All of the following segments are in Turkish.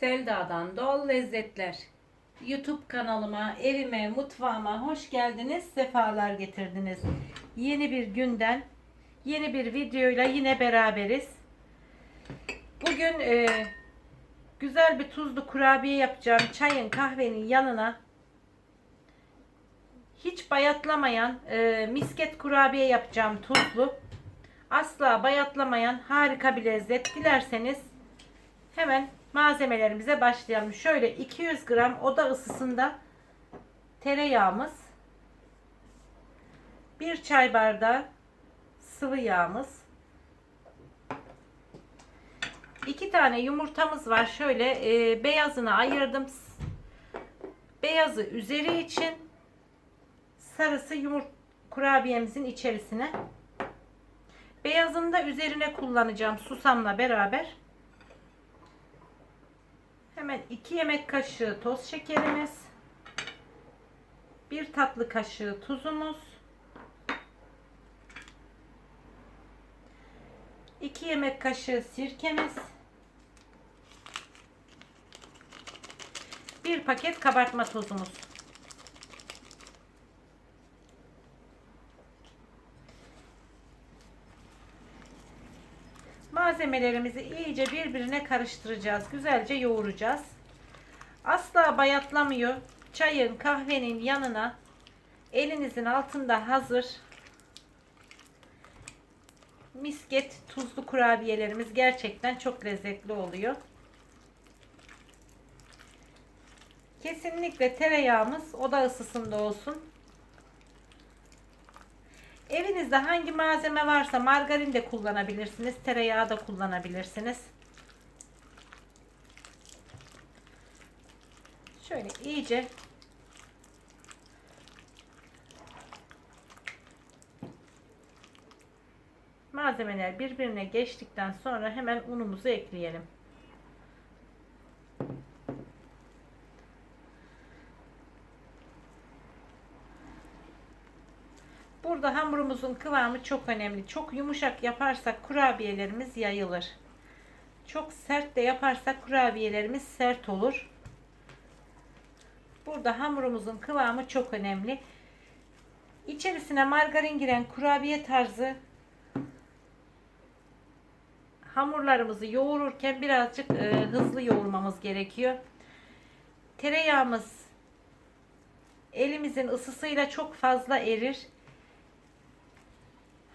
Selda'dan Doğal Lezzetler YouTube kanalıma, evime, mutfağıma hoş geldiniz, sefalar getirdiniz. Yeni bir günden, yeni bir videoyla yine beraberiz. Bugün e, güzel bir tuzlu kurabiye yapacağım. Çayın, kahvenin yanına hiç bayatlamayan e, misket kurabiye yapacağım tuzlu. Asla bayatlamayan harika bir lezzet. Dilerseniz hemen malzemelerimize başlayalım. Şöyle 200 gram oda ısısında tereyağımız, 1 çay bardağı sıvı yağımız, 2 tane yumurtamız var. Şöyle e, beyazını ayırdım. Beyazı üzeri için, sarısı yumurt kurabiyemizin içerisine. Beyazını da üzerine kullanacağım susamla beraber. Hemen 2 yemek kaşığı toz şekerimiz. 1 tatlı kaşığı tuzumuz. 2 yemek kaşığı sirkemiz. 1 paket kabartma tozumuz. Malzemelerimizi iyice birbirine karıştıracağız. Güzelce yoğuracağız. Asla bayatlamıyor. Çayın, kahvenin yanına elinizin altında hazır misket tuzlu kurabiyelerimiz gerçekten çok lezzetli oluyor. Kesinlikle tereyağımız oda ısısında olsun. Evinizde hangi malzeme varsa margarin de kullanabilirsiniz. Tereyağı da kullanabilirsiniz. Şöyle iyice malzemeler birbirine geçtikten sonra hemen unumuzu ekleyelim. Burada hamurumuzun kıvamı çok önemli. Çok yumuşak yaparsak kurabiyelerimiz yayılır. Çok sert de yaparsak kurabiyelerimiz sert olur. Burada hamurumuzun kıvamı çok önemli. İçerisine margarin giren kurabiye tarzı hamurlarımızı yoğururken birazcık e, hızlı yoğurmamız gerekiyor. Tereyağımız elimizin ısısıyla çok fazla erir.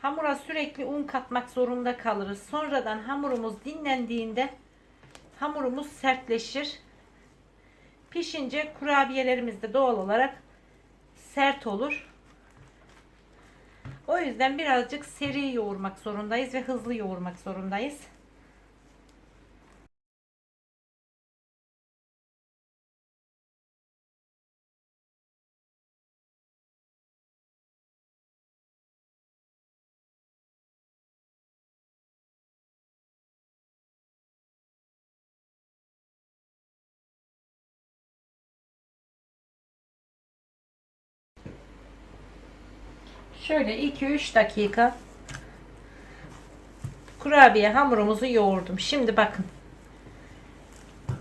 Hamura sürekli un katmak zorunda kalırız. Sonradan hamurumuz dinlendiğinde hamurumuz sertleşir. Pişince kurabiyelerimiz de doğal olarak sert olur. O yüzden birazcık seri yoğurmak zorundayız ve hızlı yoğurmak zorundayız. Şöyle 2-3 dakika kurabiye hamurumuzu yoğurdum. Şimdi bakın.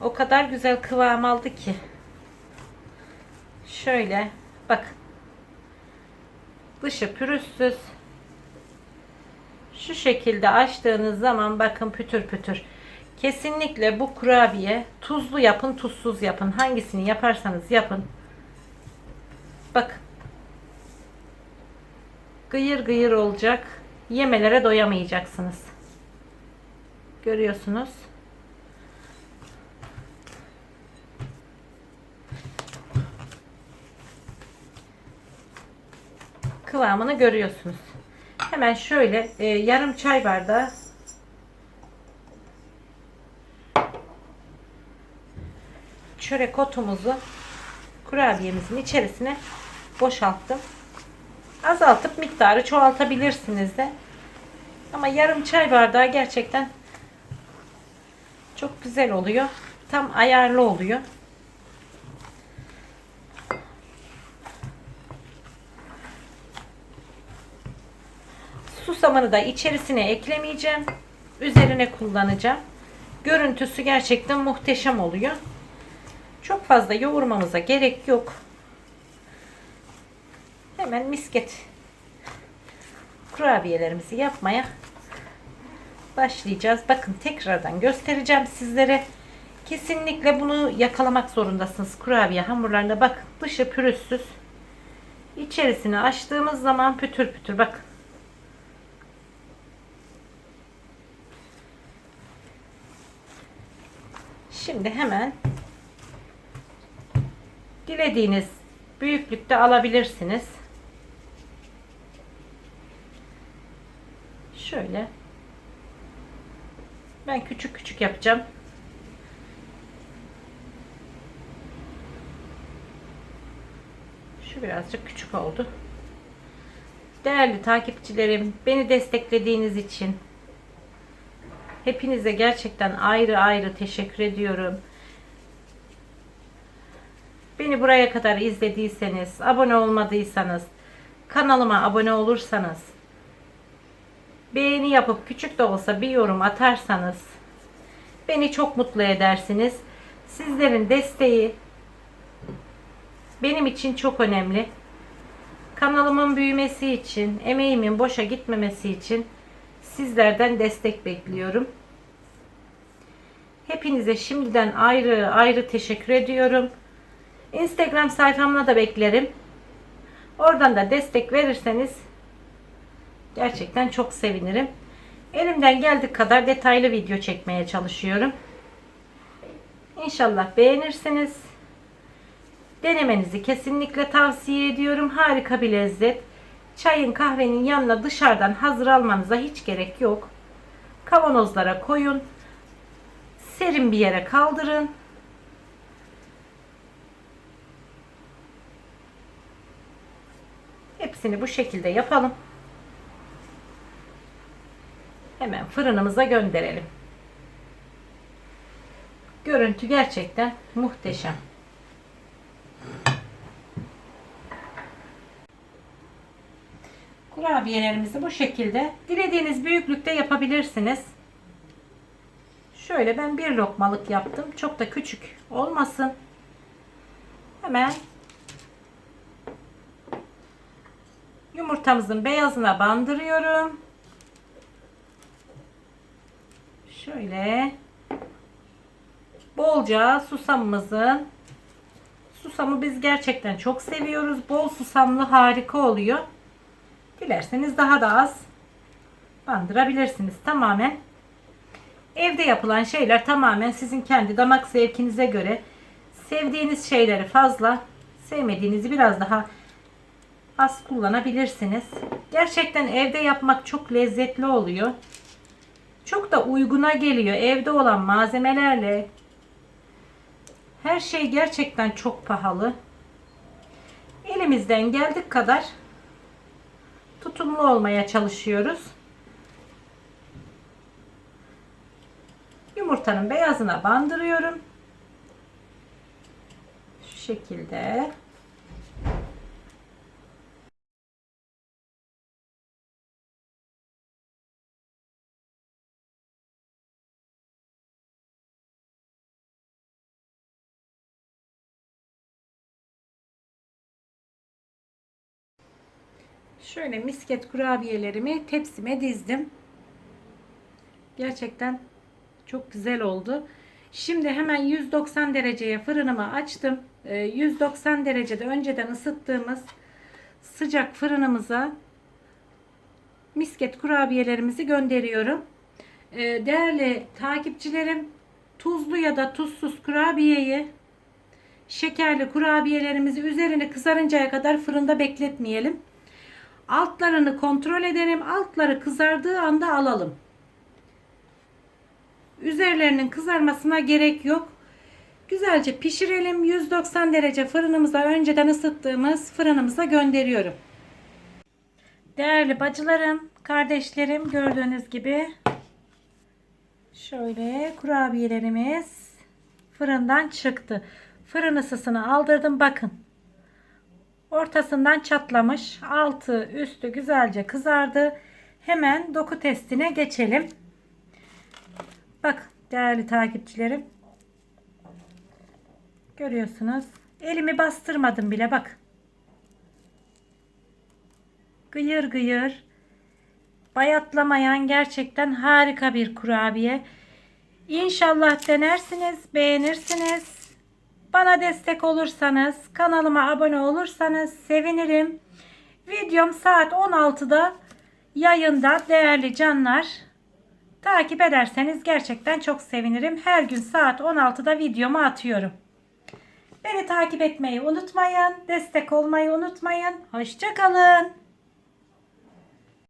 O kadar güzel kıvam aldı ki. Şöyle bak. Dışı pürüzsüz. Şu şekilde açtığınız zaman bakın pütür pütür. Kesinlikle bu kurabiye tuzlu yapın, tuzsuz yapın. Hangisini yaparsanız yapın. Bakın gıyır gıyır olacak. Yemelere doyamayacaksınız. Görüyorsunuz. Kıvamını görüyorsunuz. Hemen şöyle e, yarım çay bardağı çörek otumuzu kurabiyemizin içerisine boşalttım azaltıp miktarı çoğaltabilirsiniz de. Ama yarım çay bardağı gerçekten çok güzel oluyor. Tam ayarlı oluyor. Susamını da içerisine eklemeyeceğim. Üzerine kullanacağım. Görüntüsü gerçekten muhteşem oluyor. Çok fazla yoğurmamıza gerek yok. Hemen misket kurabiyelerimizi yapmaya başlayacağız. Bakın tekrardan göstereceğim sizlere. Kesinlikle bunu yakalamak zorundasınız. Kurabiye hamurlarına bak dışı pürüzsüz. İçerisini açtığımız zaman pütür pütür bak. Şimdi hemen dilediğiniz büyüklükte alabilirsiniz. Şöyle. Ben küçük küçük yapacağım. Şu birazcık küçük oldu. Değerli takipçilerim, beni desteklediğiniz için hepinize gerçekten ayrı ayrı teşekkür ediyorum. Beni buraya kadar izlediyseniz, abone olmadıysanız, kanalıma abone olursanız, beğeni yapıp küçük de olsa bir yorum atarsanız beni çok mutlu edersiniz. Sizlerin desteği benim için çok önemli. Kanalımın büyümesi için, emeğimin boşa gitmemesi için sizlerden destek bekliyorum. Hepinize şimdiden ayrı ayrı teşekkür ediyorum. Instagram sayfamla da beklerim. Oradan da destek verirseniz gerçekten çok sevinirim. Elimden geldiği kadar detaylı video çekmeye çalışıyorum. İnşallah beğenirsiniz. Denemenizi kesinlikle tavsiye ediyorum. Harika bir lezzet. Çayın kahvenin yanına dışarıdan hazır almanıza hiç gerek yok. Kavanozlara koyun. Serin bir yere kaldırın. Hepsini bu şekilde yapalım. Hemen fırınımıza gönderelim. Görüntü gerçekten muhteşem. Kurabiyelerimizi bu şekilde dilediğiniz büyüklükte yapabilirsiniz. Şöyle ben bir lokmalık yaptım. Çok da küçük olmasın. Hemen yumurtamızın beyazına bandırıyorum. Şöyle bolca susamımızın susamı biz gerçekten çok seviyoruz. Bol susamlı harika oluyor. Dilerseniz daha da az bandırabilirsiniz. Tamamen evde yapılan şeyler tamamen sizin kendi damak zevkinize göre sevdiğiniz şeyleri fazla sevmediğinizi biraz daha az kullanabilirsiniz. Gerçekten evde yapmak çok lezzetli oluyor. Çok da uyguna geliyor. Evde olan malzemelerle her şey gerçekten çok pahalı. Elimizden geldik kadar tutumlu olmaya çalışıyoruz. Yumurtanın beyazına bandırıyorum. Şu şekilde. Şöyle misket kurabiyelerimi tepsime dizdim. Gerçekten çok güzel oldu. Şimdi hemen 190 dereceye fırınımı açtım. Ee, 190 derecede önceden ısıttığımız sıcak fırınımıza misket kurabiyelerimizi gönderiyorum. Ee, değerli takipçilerim tuzlu ya da tuzsuz kurabiyeyi şekerli kurabiyelerimizi üzerine kızarıncaya kadar fırında bekletmeyelim. Altlarını kontrol edelim. Altları kızardığı anda alalım. Üzerlerinin kızarmasına gerek yok. Güzelce pişirelim. 190 derece fırınımıza önceden ısıttığımız fırınımıza gönderiyorum. Değerli bacılarım, kardeşlerim gördüğünüz gibi şöyle kurabiyelerimiz fırından çıktı. Fırın ısısını aldırdım. Bakın Ortasından çatlamış. Altı üstü güzelce kızardı. Hemen doku testine geçelim. Bak Değerli takipçilerim. Görüyorsunuz. Elimi bastırmadım bile bak. Gıyır gıyır. Bayatlamayan gerçekten harika bir kurabiye. İnşallah denersiniz, beğenirsiniz. Bana destek olursanız, kanalıma abone olursanız sevinirim. Videom saat 16'da yayında değerli canlar. Takip ederseniz gerçekten çok sevinirim. Her gün saat 16'da videomu atıyorum. Beni takip etmeyi unutmayın. Destek olmayı unutmayın. Hoşçakalın.